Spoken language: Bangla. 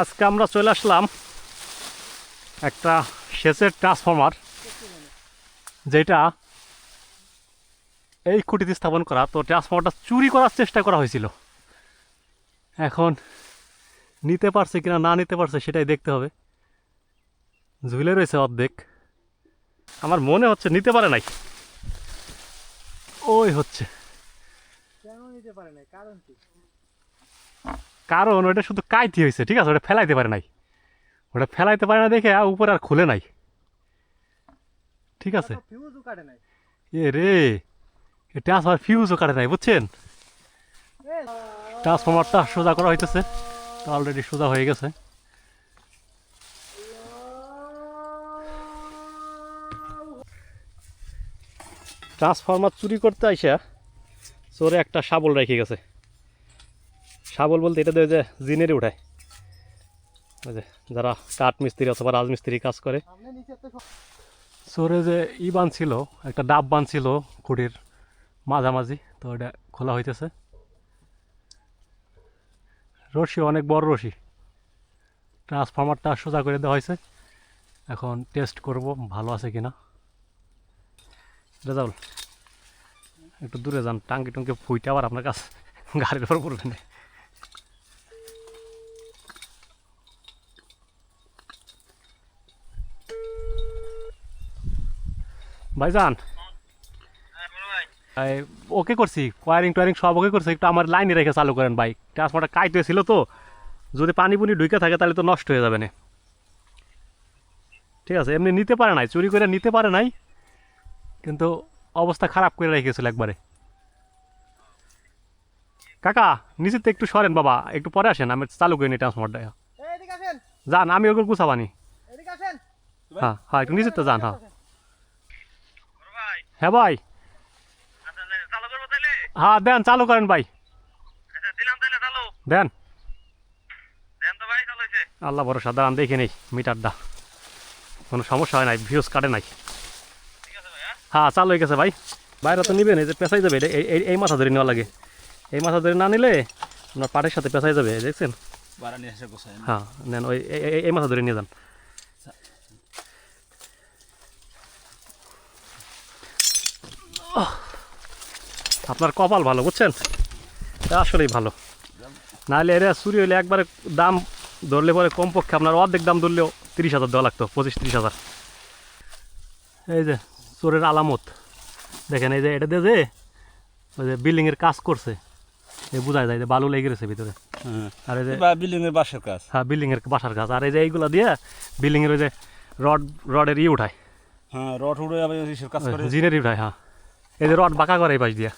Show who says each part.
Speaker 1: আজকে আমরা চলে আসলাম একটা সেচের ট্রান্সফরমার যেটা এই খুঁটিতে স্থাপন করা। তো ট্রান্সফরমারটা চুরি করার চেষ্টা করা হয়েছিল। এখন নিতে পারছে কিনা, না নিতে পারছে সেটাই দেখতে হবে। ঝুলে রয়েছে অর্ধেক। আমার মনে হচ্ছে নিতে পারে নাই। ওই হচ্ছে।
Speaker 2: কেন নিতে পারে না কারণ কি?
Speaker 1: কারণ ওটা শুধু কাইতি হয়েছে ঠিক আছে? ওটা ফেলাইতে পারে নাই। ওটা ফেলাইতে পারে না দেখে আর উপরে আর খুলে নাই। ঠিক আছে? এ রে এটা আমার ফিউজও কাটে নাই বুঝছেন? ট্রান্সফরমারটা সোজা করা হইতেছে। তো অলরেডি সোজা হয়ে গেছে। ট্রান্সফরমার চুরি করতে আইসা চোরে একটা শাবল রেখে গেছে। শাবল বলতে এটা দেয় যে জিনেরে উঠায়। ওই যে যারা কাঠ মিস্ত্রি অথবা রাজমিস্ত্রি কাজ করে। চোরে যে ই বানছিল, একটা ডাব বানছিল খুঁটির মাঝামাঝি, তো এটা খোলা হইতেছে। রশি, অনেক বড় রশি। ট্রান্সফর্মারটা সোজা করে দেওয়া হয়েছে। এখন টেস্ট করব ভালো আছে কিনা। রেজাউল, একটু দূরে যান টাঙ্কি টুঙ্কি ফুইটা আবার আপনার কাছে গাড়ির উপর পড়বে না ভাইজান। ওকে করছি ওয়ারিং টোয়ারিং সব ওকে করছি একটু আমার লাইনে রেখে চালু করেন বাইক ট্রান্সফারটা কাইতে ছিল তো যদি পানি পুনি ঢুকে থাকে তাহলে তো নষ্ট হয়ে যাবে না। ঠিক আছে এমনি নিতে পারে নাই চুরি করে নিতে পারে নাই কিন্তু অবস্থা খারাপ করে রেখেছিল একবারে। কাকা নিচেতে একটু সরেন বাবা একটু পরে আসেন আমি চালু করিনি
Speaker 2: এদিকে
Speaker 1: যান আমি ওকে গুছাবানি। হ্যাঁ হ্যাঁ একটু নিচেতে যান হ্যাঁ। হ্যাঁ ভাই। হ্যাঁ দেন চালু করেন ভাই। দেন। আল্লাহ ভরসা দাঁড়ান দেখে নেই মিটারটা। কোনো সমস্যা হয় নাই ভিউজ কাটে নাই।
Speaker 3: ঠিক আছে ভাই হ্যাঁ
Speaker 1: চালু হয়ে গেছে ভাই। বাইরে তো নিবেন এই যে পেঁচাই যাবে এই মাথা ধরে নেওয়া লাগে। এই মাথা ধরে না নিলে আপনার পাটের সাথে পেঁচাই যাবে দেখছেন? হ্যাঁ নেন ওই এই মাথা ধরে নিয়ে যান। আপনার কপাল ভালো বুঝছেন? আসলেই ভালো। নাহলে এরা চুরি হইলে একবারে দাম ধরলে পরে কমপক্ষে আপনার অর্ধেক দাম ধরলেও তিরিশ হাজার দেওয়া লাগতো পঁচিশ তিরিশ হাজার। এই যে চোরের আলামত। দেখেন এই যে এটা দিয়ে যে ওই যে বিল্ডিংয়ের কাজ করছে এই বোঝা যায় যে বালু লেগে গেছে ভিতরে। আর এই যে
Speaker 3: বা বিল্ডিং এর বাসের কাজ।
Speaker 1: হ্যাঁ বিল্ডিংয়ের বাসার কাজ। আর এই যে এইগুলা দিয়ে বিল্ডিংয়ের ওই যে রড রডের ই উঠায়।
Speaker 3: হ্যাঁ রড কাজ
Speaker 1: জিনের উঠায় হ্যাঁ। এই যে রড বাঁকা করে এই পাশ দিয়া।